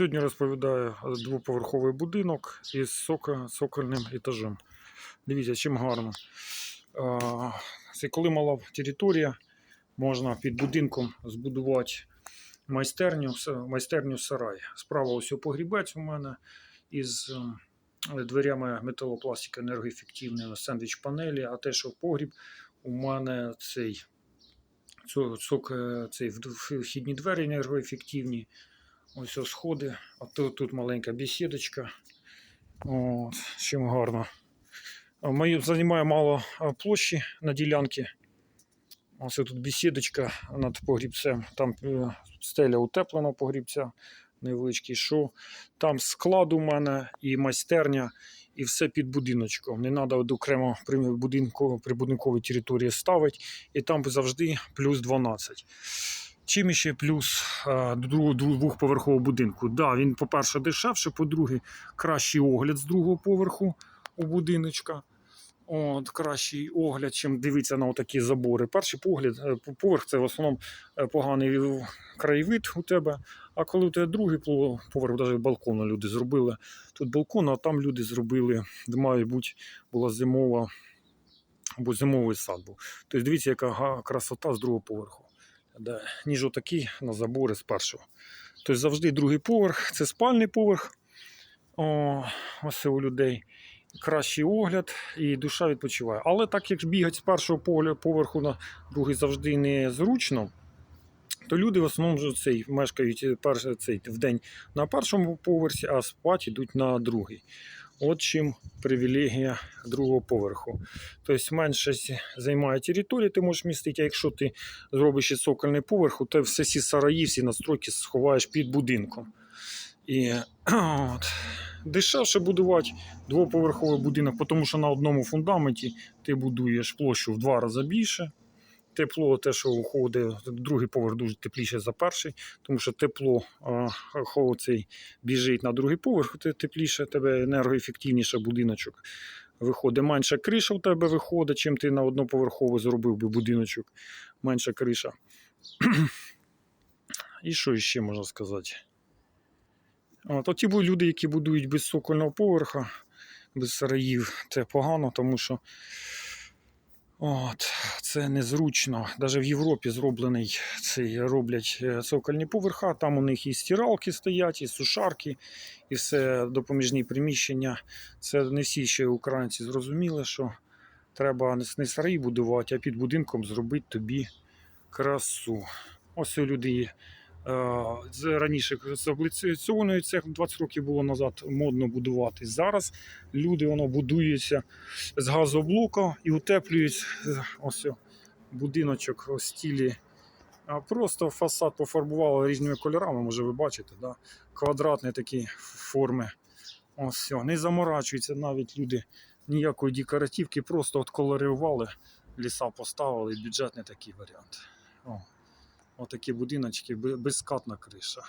Сьогодні розповідаю двоповерховий будинок із сока, сокольним етажем. Дивіться, чим гарно. Це коли мала територія, можна під будинком збудувати майстерню, майстерню сарай. Справа ось погрібець у мене із ем, дверями металопластика енергоефективними, сендвіч панелі, а те, що в погріб, у мене цей, е, цей вхідні двері енергоефективні. Ось сходи, а тут, тут маленька бесідочка. От, чим гарно. Мою займає мало площі на ділянці. Ось тут бесідочка над погрібцем. Там е, стеля утеплена погрібця, невеличкий шоу. Там склад у мене і майстерня, і все під будиночком. Не треба окремо при будинку, при будинковій території ставити. І там завжди плюс 12. Чим ще плюс е, до двохповерхового будинку? Да, він, по-перше, дешевше, по-друге, кращий огляд з другого поверху у будиночка. От, кращий огляд, чим дивитися на такі забори. Перший погляд, е, поверх це в основному е, поганий краєвид у тебе. А коли у тебе другий поверх, навіть балкон люди зробили. Тут балкон, а там люди зробили, де, має бути, була зимова, або зимовий сад. Тобто дивіться, яка красота з другого поверху ніж отакі на забори з першого. Тобто завжди другий поверх, це спальний поверх. О, ось у людей. Кращий огляд і душа відпочиває. Але так як бігати з першого поверху на другий завжди незручно, то люди в основному цей, мешкають перший, цей, в день на першому поверсі, а спати йдуть на другий. От чим привілегія другого поверху. Тобто менше займає території, ти можеш містити, а якщо ти зробиш ще цокольний поверх, то все ці сараї, всі настройки сховаєш під будинком. І от, дешевше будувати двоповерховий будинок, тому що на одному фундаменті ти будуєш площу в два рази більше. Тепло, те, що уходить, другий поверх дуже тепліше за перший, тому що тепло а, цей біжить на другий поверх, те- тепліше, тебе енергоефективніше будиночок виходить. Менша криша у тебе виходить, чим ти на одноповерховий зробив би будиночок. Менша криша. І що ще можна сказати? От ті люди, які будують без сокольного поверха, без сараїв, це погано, тому що от, це незручно. Навіть в Європі зроблений цей роблять е, цокольні поверха. Там у них і стиралки стоять, і сушарки, і все допоміжні приміщення. Це не всі ще українці зрозуміли, що треба не с- будувати, а під будинком зробити тобі красу. Ось у людей раніше з обліційною цех 20 років було назад модно будувати. Зараз люди воно будуються з газоблока і утеплюють е, ось будиночок у стілі. Просто фасад пофарбували різними кольорами, може ви бачите, да? квадратні такі форми. Ось все. Не заморачуються навіть люди ніякої декоративки, просто от ліса поставили, бюджетний такий варіант. О, отакі будиночки, бе- безскатна криша.